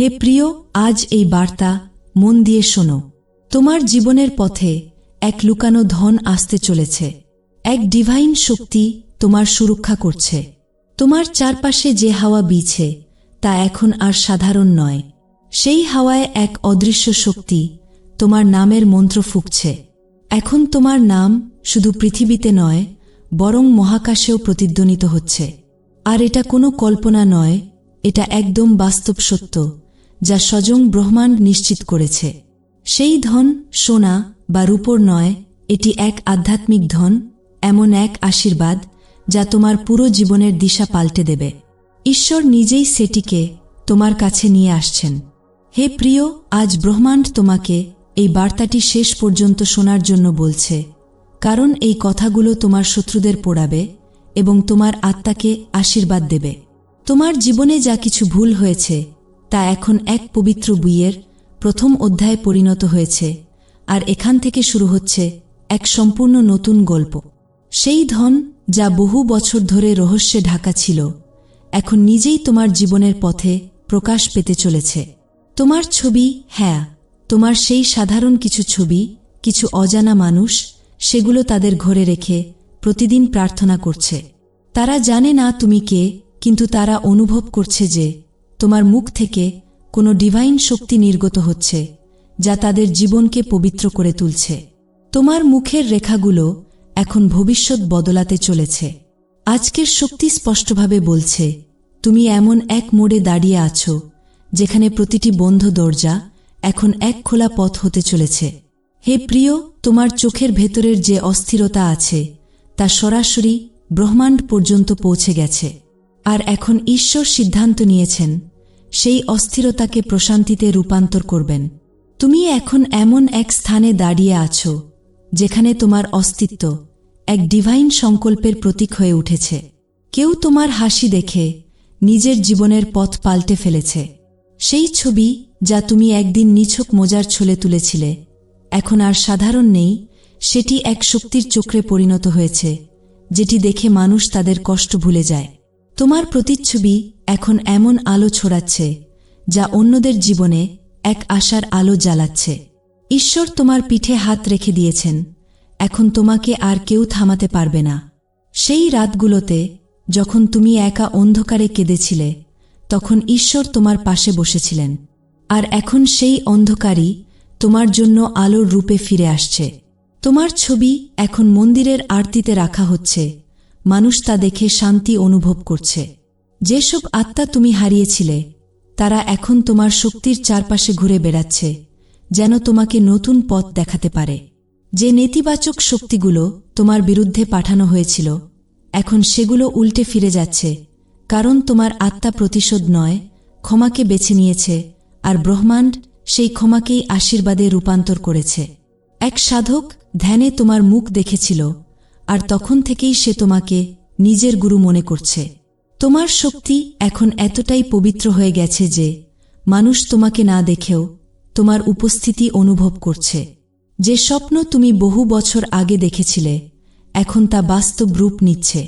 হে প্রিয়, আজ এই বার্তা মন দিয়ে শোনো। তোমার জীবনের পথে এক লুকানো ধন আসতে চলেছে। এক ডিভাইন শক্তি তোমার সুরক্ষা করছে। তোমার চারপাশে যে হাওয়া বিছে তা এখন আর সাধারণ নয়। সেই হাওয়ায় এক অদৃশ্য শক্তি তোমার নামের মন্ত্র ফুঁকছে। এখন তোমার নাম শুধু পৃথিবীতে নয়, বরং মহাকাশেও প্রতিধ্বনিত হচ্ছে। আর এটা কোনো কল্পনা নয়, এটা একদম বাস্তব সত্য। যা স্বজং ব্রহ্মাণ্ড নিশ্চিত করেছে। সেই ধন, সোনা বা রূপর নয়, এটি এক আধ্যাত্মিক ধন, এমন এক আশীর্বাদ যা তোমার পুরো জীবনের দিশা পাল্টে দেবে। ঈশ্বর নিজেই সেটিকে তোমার কাছে নিয়ে আসছেন। হে প্রিয়, আজ ব্রহ্মাণ্ড তোমাকে এই বার্তাটি শেষ পর্যন্ত শোনার জন্য বলছে, কারণ এই কথাগুলো তোমার শত্রুদের পোড়াবে এবং তোমার আত্মাকে আশীর্বাদ দেবে। তোমার জীবনে যা কিছু ভুল হয়েছে তা এখন এক পবিত্র বইয়ের প্রথম অধ্যায়ে পরিণত হয়েছে, আর এখান থেকে শুরু হচ্ছে এক সম্পূর্ণ নতুন গল্প। সেই ধন যা বহু বছর ধরে রহস্যে ঢাকা ছিল, এখন নিজেই তোমার জীবনের পথে প্রকাশ পেতে চলেছে। তোমার ছবি হ্যাঁ তোমার সেই সাধারণ কিছু ছবি, কিছু অজানা মানুষ, সেগুলো তাদের ঘরে রেখে প্রতিদিন প্রার্থনা করছে। তারা জানে না তুমি কে, কিন্তু তারা অনুভব করছে যে তোমার মুখ থেকে কোনো ডিভাইন শক্তি নির্গত হচ্ছে, যা তাদের জীবনকে পবিত্র করে তুলছে। তোমার মুখের রেখাগুলো এখন ভবিষ্যৎ বদলাতে চলেছে। আজকের শক্তি স্পষ্টভাবে বলছে, তুমি এমন এক মোড়ে দাঁড়িয়ে আছো, যেখানে প্রতিটি বন্ধ দরজা এখন এক খোলা পথ হতে চলেছে। হে প্রিয়, তোমার চোখের ভেতরের যে অস্থিরতা আছে, তা সরাসরি ব্রহ্মাণ্ড পর্যন্ত পৌঁছে গেছে। আর এখন ঈশ্বর সিদ্ধান্ত নিয়েছেন সেই অস্থিরতাকে প্রশান্তিতে রূপান্তর করবেন। তুমি এখন এমন এক স্থানে দাঁড়িয়ে আছো, যেখানে তোমার অস্তিত্ব এক ডিভাইন সংকল্পের প্রতীক হয়ে উঠেছে। কেউ তোমার হাসি দেখে নিজের জীবনের পথ পাল্টে ফেলেছে। সেই ছবি যা তুমি একদিন নিছক মোজার ছলে তুলেছিলে, এখন আর সাধারণ নেই, সেটি এক শক্তির চক্রে পরিণত হয়েছে, যেটি দেখে মানুষ তাদের কষ্ট ভুলে যায়। তোমার প্রতিচ্ছবি এখন এমন আলো ছড়াচ্ছে, যা অন্যদের জীবনে এক আশার আলো জ্বালাচ্ছে। ঈশ্বর তোমার পিঠে হাত রেখে দিয়েছেন, এখন তোমাকে আর কেউ থামাতে পারবে না। সেই রাতগুলোতে, যখন তুমি একা অন্ধকারে কেঁদেছিলে, তখন ঈশ্বর তোমার পাশে বসেছিলেন। আর এখন সেই অন্ধকারই তোমার জন্য আলোর রূপে ফিরে আসছে। তোমার ছবি এখন মন্দিরের আরতিতে রাখা হচ্ছে। মানুষ তা দেখে শান্তি অনুভব করছে। যেসব আত্মা তুমি হারিয়েছিলে, তারা এখন তোমার শক্তির চারপাশে ঘুরে বেড়াচ্ছে, যেন তোমাকে নতুন পথ দেখাতে পারে। যে নেতিবাচক শক্তিগুলো তোমার বিরুদ্ধে পাঠানো হয়েছিল, এখন সেগুলো উল্টে ফিরে যাচ্ছে, কারণ তোমার আত্মা প্রতিশোধ নয়, ক্ষমাকে বেছে নিয়েছে, আর ব্রহ্মাণ্ড সেই ক্ষমাকেই আশীর্বাদে রূপান্তর করেছে। এক সাধক ধ্যানে তোমার মুখ দেখেছিল আর তখন থেকেই সে তোমাকে নিজের গুরু মনে করছে। তোমার শক্তি এখন এতটাই পবিত্র হয়ে গেছে যে মানুষ তোমাকে না দেখেও তোমার উপস্থিতি অনুভব করছে। যে স্বপ্ন তুমি বহু বছর আগে দেখেছিলে, এখন তা বাস্তব রূপ নিচ্ছে।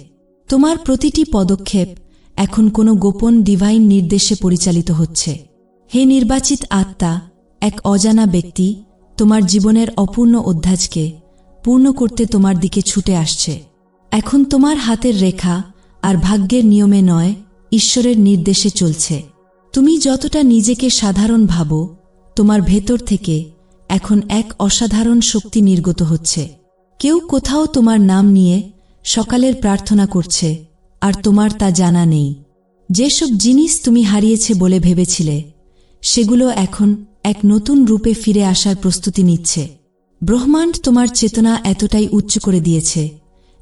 তোমার প্রতিটি পদক্ষেপ এখন কোনো গোপন ডিভাইন নির্দেশে পরিচালিত হচ্ছে। হে নির্বাচিত আত্মা, এক অজানা ব্যক্তি তোমার জীবনের অপূর্ণ অধ্যাজকে পূর্ণ করতে তোমার দিকে ছুটে আসছে। এখন তোমার হাতের রেখা আর ভাগ্যের নিয়মে নয়, ঈশ্বরের নির্দেশে চলছে। তুমি যতটা নিজেকে সাধারণ ভাবো, তোমার ভেতর থেকে এখন এক অসাধারণ শক্তি নির্গত হচ্ছে। কেউ কোথাও তোমার নাম নিয়ে সকালের প্রার্থনা করছে, আর তোমার তা জানা নেই। যেসব জিনিস তুমি হারিয়েছে বলে ভেবেছিলে, সেগুলো এখন এক নতুন রূপে ফিরে আসার প্রস্তুতি নিচ্ছে। ব্রহ্মাণ্ড তোমার চেতনা এতটাই উচ্চ করে দিয়েছে,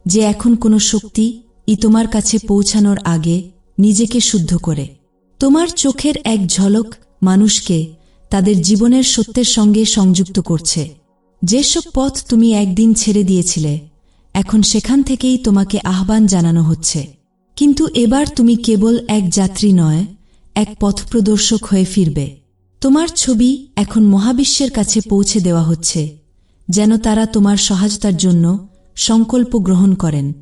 যে এখন কোনো শক্তি ই তোমার কাছে পৌঁছানোর আগে নিজেকে শুদ্ধ করে। তোমার চোখের এক ঝলক মানুষকে তাদের জীবনের সত্যের সঙ্গে সংযুক্ত করছে। যেসব পথ তুমি একদিন ছেড়ে দিয়েছিলে, এখন সেখান থেকেই তোমাকে আহ্বান জানানো হচ্ছে। কিন্তু এবার তুমি কেবল এক যাত্রী নয়, এক পথপ্রদর্শক হয়ে ফিরবে। তোমার ছবি এখন মহাবিশ্বের কাছে পৌঁছে দেওয়া হচ্ছে। যেন তারা তোমার সহায়তার জন্য সংকল্প গ্রহণ করেন।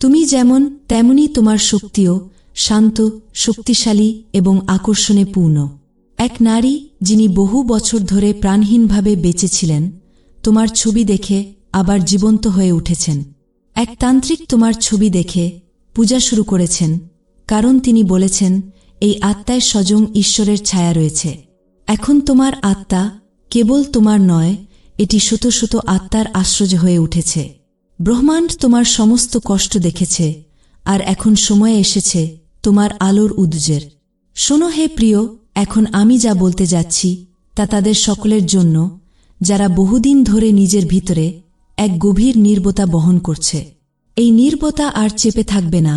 তুমি যেমন, তেমনি তোমার শক্তিও শান্ত, শক্তিশালী এবং আকর্ষণে পূর্ণ। এক নারী যিনি বহু বছর ধরে প্রাণহীনভাবে বেঁচেছিলেন, তোমার ছবি দেখে আবার জীবন্ত হয়ে উঠেছেন। এক তান্ত্রিক তোমার ছবি দেখে পূজা শুরু করেছেন, কারণ তিনি বলেছেন, এই আত্মায় স্বজং ঈশ্বরের ছায়া রয়েছে। এখন তোমার আত্মা কেবল তোমার নয় এটি শত শত আত্মার আশ্রয় হয়ে উঠেছে। ব্রহ্মাণ্ড তোমার সমস্ত কষ্ট দেখেছে, আর এখন সময় এসেছে তোমার আলোর উদ্জের। শোনো হে প্রিয়, এখন আমি যা বলতে যাচ্ছি তা তাদের সকলের জন্য, যারা বহুদিন ধরে নিজের ভিতরে এক গভীর নির্বতা বহন করছে। এই নির্বতা আর চেপে থাকবে না,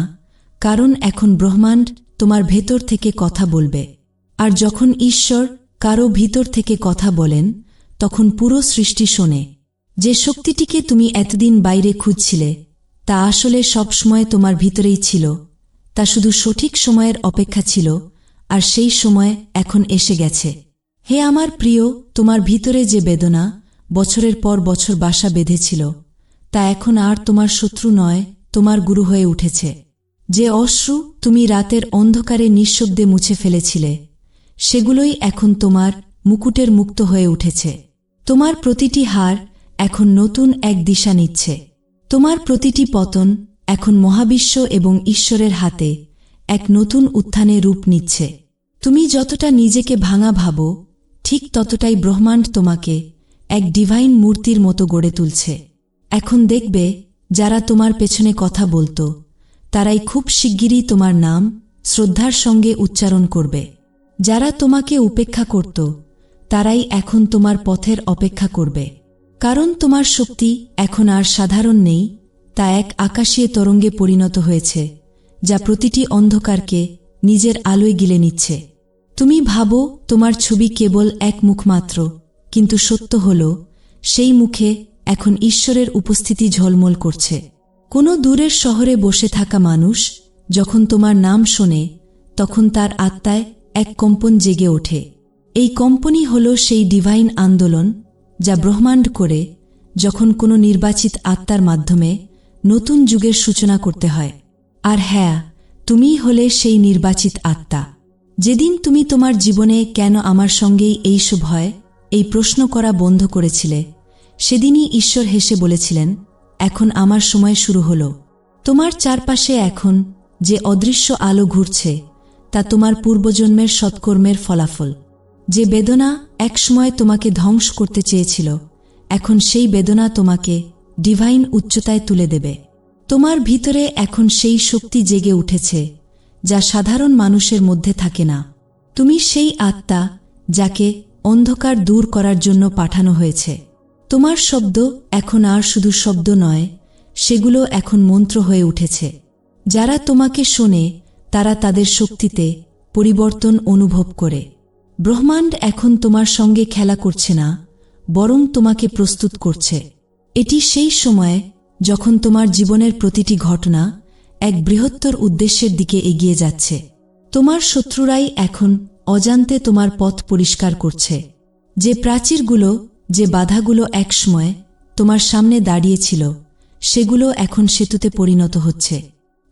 কারণ এখন ব্রহ্মাণ্ড তোমার ভেতর থেকে কথা বলবে। আর যখন ঈশ্বর কারও ভিতর থেকে কথা বলেন তখন পুরো সৃষ্টি শোনে। যে শক্তিটিকে তুমি এতদিন বাইরে খুঁজছিলে, তা আসলে সবসময় তোমার ভিতরেই ছিল। তা শুধু সঠিক সময়ের অপেক্ষা ছিল, আর সেই সময় এখন এসে গেছে। হে আমার প্রিয়, তোমার ভিতরে যে বেদনা, বছরের পর বছর বাসা বেঁধেছিল, তা এখন আর তোমার শত্রু নয়, তোমার গুরু হয়ে উঠেছে। যে অশ্রু তুমি রাতের অন্ধকারে নিঃশব্দে মুছে ফেলেছিলে, সেগুলোই এখন তোমার মুকুটের মুক্ত হয়ে উঠেছে। তোমার প্রতিটি হার এখন নতুন এক দিশা নিচ্ছে। তোমার প্রতিটি পতন এখন মহাবিশ্ব এবং ঈশ্বরের হাতে এক নতুন উত্থানে রূপ নিচ্ছে। তুমি যতটা নিজেকে ভাঙা ভাবো, ঠিক ততটাই ব্রহ্মাণ্ড তোমাকে এক ডিভাইন মূর্তির মতো গড়ে তুলছে। এখন দেখবে, যারা তোমার পেছনে কথা বলতো, তারাই খুব শিগগিরই তোমার নাম শ্রদ্ধার সঙ্গে উচ্চারণ করবে। যারা তোমাকে উপেক্ষা করত তারাই এখন তোমার পথের অপেক্ষা করবে। কারণ তোমার শক্তি এখন আর সাধারণ নেই, তা এক আকাশীয় তরঙ্গে পরিণত হয়েছে, যা প্রতিটি অন্ধকারকে নিজের আলোয় গিলে নিচ্ছে। তুমি ভাবো তোমার ছবি কেবল এক মুখ মাত্র, কিন্তু সত্য হল, সেই মুখে এখন ঈশ্বরের উপস্থিতি ঝলমল করছে। কোনো দূরের শহরে বসে থাকা মানুষ যখন তোমার নাম শোনে, তখন তার আত্মায় এক কম্পন জেগে ওঠে। এই কম্পনই হল সেই ডিভাইন আন্দোলন যা ব্রহ্মাণ্ড করে যখন কোনো নির্বাচিত আত্মার মাধ্যমে নতুন যুগের সূচনা করতে হয়। আর হ্যাঁ তুমিই হলে সেই নির্বাচিত আত্মা। যেদিন তুমি তোমার জীবনে কেন আমার সঙ্গেই এইসব হয়, এই প্রশ্ন করা বন্ধ করেছিলে, সেদিনই ঈশ্বর হেসে বলেছিলেন, এখন আমার সময় শুরু হল। তোমার চারপাশে এখন যে অদৃশ্য আলো ঘুরছে, তা তোমার পূর্বজন্মের সৎকর্মের ফলাফল। যে বেদনা একসময় তোমাকে ধ্বংস করতে চেয়েছিল, এখন সেই বেদনা তোমাকে ডিভাইন উচ্চতায় তুলে দেবে। তোমার ভিতরে এখন সেই শক্তি জেগে উঠেছে, যা সাধারণ মানুষের মধ্যে থাকে না। তুমি সেই আত্মা যাকে অন্ধকার দূর করার জন্য পাঠানো হয়েছে। তোমার শব্দ এখন আর শুধু শব্দ নয়, সেগুলো এখন মন্ত্র হয়ে উঠেছে। যারা তোমাকে শোনে, তারা তাদের শক্তিতে পরিবর্তন অনুভব করে। ব্রহ্মাণ্ড এখন তোমার সঙ্গে খেলা করছে না, বরং তোমাকে প্রস্তুত করছে। এটি সেই সময় যখন তোমার জীবনের প্রতিটি ঘটনা এক বৃহত্তর উদ্দেশ্যের দিকে এগিয়ে যাচ্ছে। তোমার শত্রুরাই এখন অজান্তে তোমার পথ পরিষ্কার করছে। যে প্রাচীরগুলো, যে বাধাগুলো একসময় তোমার সামনে দাঁড়িয়েছিল, সেগুলো এখন সেতুতে পরিণত হচ্ছে।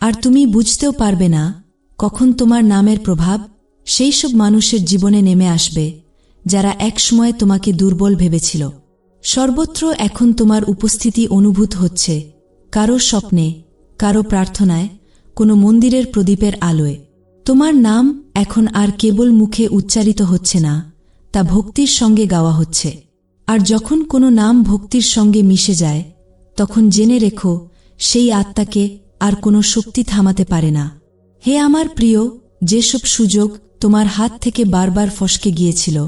আর তুমি বুঝতেও পারবে না কখন তোমার নামের প্রভাব সেই সব মানুষের জীবনে নেমে আসবে, যারা একসময় তোমাকে দুর্বল ভেবেছিল। সর্বত্র এখন তোমার উপস্থিতি অনুভূত হচ্ছে, কারও স্বপ্নে, কারও প্রার্থনায়, কোনো মন্দিরের প্রদীপের আলোয়। তোমার নাম এখন আর কেবল মুখে উচ্চারিত হচ্ছে না, তা ভক্তির সঙ্গে গাওয়া হচ্ছে। আর যখন কোনো নাম ভক্তির সঙ্গে মিশে যায়, তখন জেনে রেখো, সেই আত্মাকে আর কোনো শক্তি থামাতে পারে না। হে আমার প্রিয়, যেসব সুযোগ তোমার হাত থেকে বারবার ফসকে গিয়েছিল।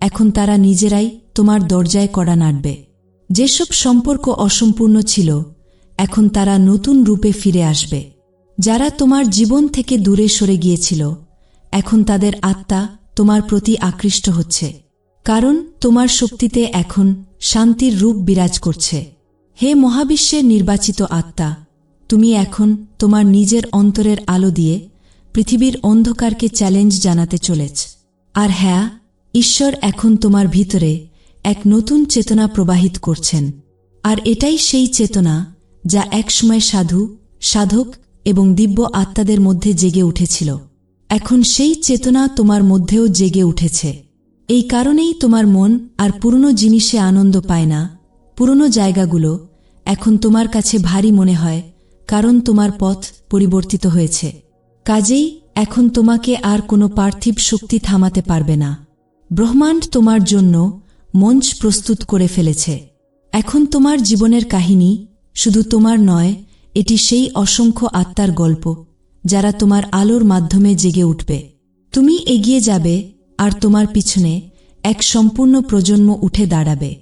এখন তারা নিজেরাই তোমার দরজায় কড়া নাড়বে। যেসব সম্পর্ক অসম্পূর্ণ ছিল, এখন তারা নতুন রূপে ফিরে আসবে। যারা তোমার জীবন থেকে দূরে সরে গিয়েছিল, এখন তাদের আত্মা তোমার প্রতি আকৃষ্ট হচ্ছে। কারণ তোমার শক্তিতে এখন শান্তির রূপ বিরাজ করছে। হে মহাবিশ্বের নির্বাচিত আত্মা, তুমি এখন তোমার নিজের অন্তরের আলো দিয়ে পৃথিবীর অন্ধকারকে চ্যালেঞ্জ জানাতে চলেছ। আর হ্যাঁ ঈশ্বর এখন তোমার ভিতরে এক নতুন চেতনা প্রবাহিত করছেন। আর এটাই সেই চেতনা যা একসময় সাধু, সাধক এবং দিব্য আত্মাদের মধ্যে জেগে উঠেছিল। এখন সেই চেতনা তোমার মধ্যেও জেগে উঠেছে। এই কারণেই তোমার মন আর পুরনো জিনিসে আনন্দ পায় না। পুরনো জায়গাগুলো এখন তোমার কাছে ভারী মনে হয়, কারণ তোমার পথ পরিবর্তিত হয়েছে। কাজেই এখন তোমাকে আর কোনো পার্থিব শক্তি থামাতে পারবে না। ব্রহ্মাণ্ড তোমার জন্য মঞ্চ প্রস্তুত করে ফেলেছে। এখন তোমার জীবনের কাহিনী শুধু তোমার নয়, এটি সেই অসংখ্য আত্মার গল্প, যারা তোমার আলোর মাধ্যমে জেগে উঠবে। তুমি এগিয়ে যাবে আর তোমার পিছনে এক সম্পূর্ণ প্রজন্ম উঠে দাঁড়াবে।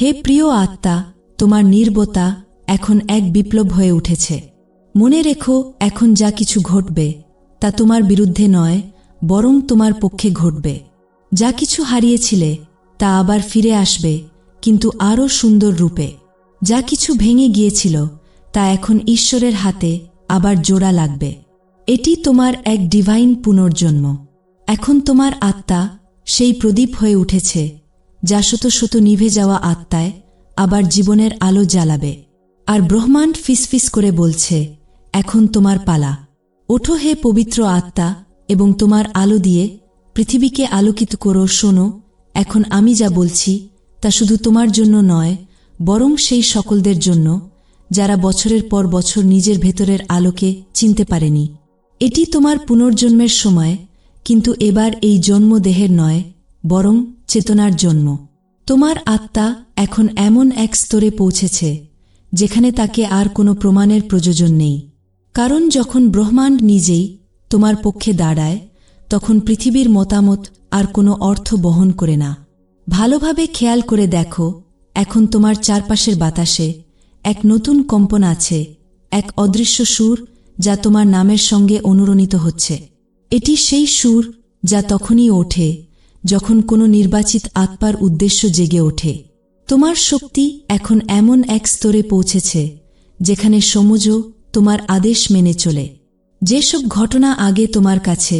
হে প্রিয় আত্মা, তোমার নির্বতা এখন এক বিপ্লব হয়ে উঠেছে। মনে রেখো, এখন যা কিছু ঘটবে তা তোমার বিরুদ্ধে নয়, বরং তোমার পক্ষে ঘটবে। যা কিছু হারিয়েছিলে, তা আবার ফিরে আসবে, কিন্তু আরও সুন্দর রূপে। যা কিছু ভেঙে গিয়েছিল, তা এখন ঈশ্বরের হাতে আবার জোড়া লাগবে। এটি তোমার এক ডিভাইন পুনর্জন্ম। এখন তোমার আত্মা সেই প্রদীপ হয়ে উঠেছে, যা শত শত নিভে যাওয়া আত্মায় আবার জীবনের আলো জ্বালাবে। আর ব্রহ্মাণ্ড ফিসফিস করে বলছে, এখন তোমার পালা। ওঠো হে পবিত্র আত্মা, এবং তোমার আলো দিয়ে পৃথিবীকে আলোকিত করো, শোনো, এখন আমি যা বলছি, তা শুধু তোমার জন্য নয়, বরং সেই সকলদের জন্য, যারা বছরের পর বছর নিজের ভেতরের আলোকে চিনতে পারেনি। এটি তোমার পুনর্জন্মের সময়, কিন্তু এবার এই জন্ম দেহের নয়, বরং চেতনার জন্ম। তোমার আত্মা এখন এমন এক স্তরে পৌঁছেছে, যেখানে তাকে আর কোনো প্রমাণের প্রয়োজন নেই। কারণ যখন ব্রহ্মাণ্ড নিজেই তোমার পক্ষে দাঁড়ায়, তখন পৃথিবীর মতামত আর কোনো অর্থ বহন করে না। ভালোভাবে খেয়াল করে দেখো, এখন তোমার চারপাশের বাতাসে এক নতুন কম্পন আছে, এক অদৃশ্য সুর যা তোমার নামের সঙ্গে অনুরণিত হচ্ছে। এটি সেই সুর যা তখনই ওঠে, যখন কোনো নির্বাচিত আত্মার উদ্দেশ্য জেগে ওঠে। তোমার শক্তি এখন এমন এক স্তরে পৌঁছেছে, যেখানে সমুজ তোমার আদেশ মেনে চলে। যেসব ঘটনা আগে তোমার কাছে,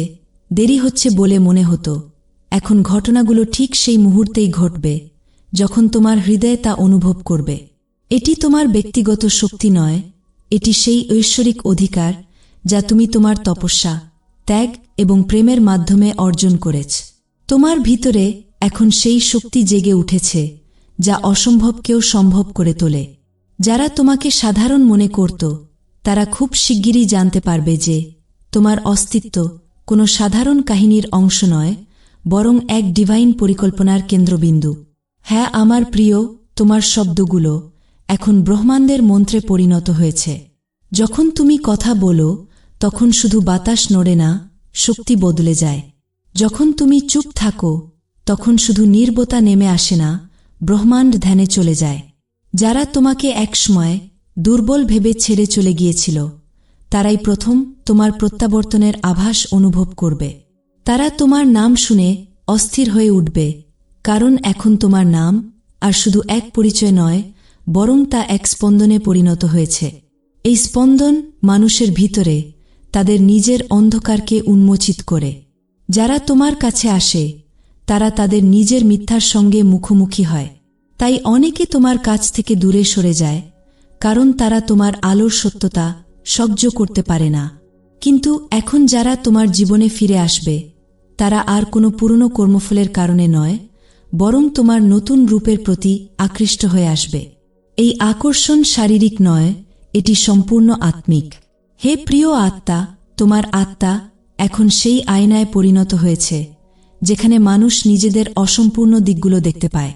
দেরি হচ্ছে বলে মনে হতো। এখন ঘটনাগুলো ঠিক সেই মুহূর্তেই ঘটবে, যখন তোমার হৃদয় তা অনুভব করবে। এটি তোমার ব্যক্তিগত শক্তি নয়, এটি সেই ঐশ্বরিক অধিকার যা তুমি তোমার তপস্যা, ত্যাগ এবং প্রেমের মাধ্যমে অর্জন করেছ। তোমার ভিতরে এখন সেই শক্তি জেগে উঠেছে, যা অসম্ভবকেও সম্ভব করে তোলে। যারা তোমাকে সাধারণ মনে করত তারা খুব শিগগিরই জানতে পারবে যে তোমার অস্তিত্ব কোনো সাধারণ কাহিনীর অংশ নয়, বরং এক ডিভাইন পরিকল্পনার কেন্দ্রবিন্দু। হ্যাঁ আমার প্রিয়, তোমার শব্দগুলো এখন ব্রহ্মাণ্ডের মন্ত্রে পরিণত হয়েছে। যখন তুমি কথা বলো, তখন শুধু বাতাস নড়ে না, শক্তি বদলে যায়। যখন তুমি চুপ থাকো, তখন শুধু নির্বতা নেমে আসে না, ব্রহ্মাণ্ড ধ্যানে চলে যায়। যারা তোমাকে একসময় দুর্বল ভেবে ছেড়ে চলে গিয়েছিল। তারাই প্রথম তোমার প্রত্যাবর্তনের আভাস অনুভব করবে। তারা তোমার নাম শুনে অস্থির হয়ে উঠবে, কারণ এখন তোমার নাম আর শুধু এক পরিচয় নয়, বরং তা এক স্পন্দনে পরিণত হয়েছে। এই স্পন্দন মানুষের ভিতরে তাদের নিজের অন্ধকারকে উন্মোচিত করে। যারা তোমার কাছে আসে, তারা তাদের নিজের মিথ্যার সঙ্গে মুখোমুখি হয়। তাই অনেকে তোমার কাছ থেকে দূরে সরে যায় কারণ তারা তোমার আলোর সত্যতা সহ্য করতে পারে না। কিন্তু এখন যারা তোমার জীবনে ফিরে আসবে, তারা আর কোনো পুরনো কর্মফলের কারণে নয়, বরং তোমার নতুন রূপের প্রতি আকৃষ্ট হয়ে আসবে। এই আকর্ষণ শারীরিক নয়, এটি সম্পূর্ণ আত্মিক। হে প্রিয় আত্মা, তোমার আত্মা এখন সেই আয়নায় পরিণত হয়েছে, যেখানে মানুষ নিজেদের অসম্পূর্ণ দিকগুলো দেখতে পায়।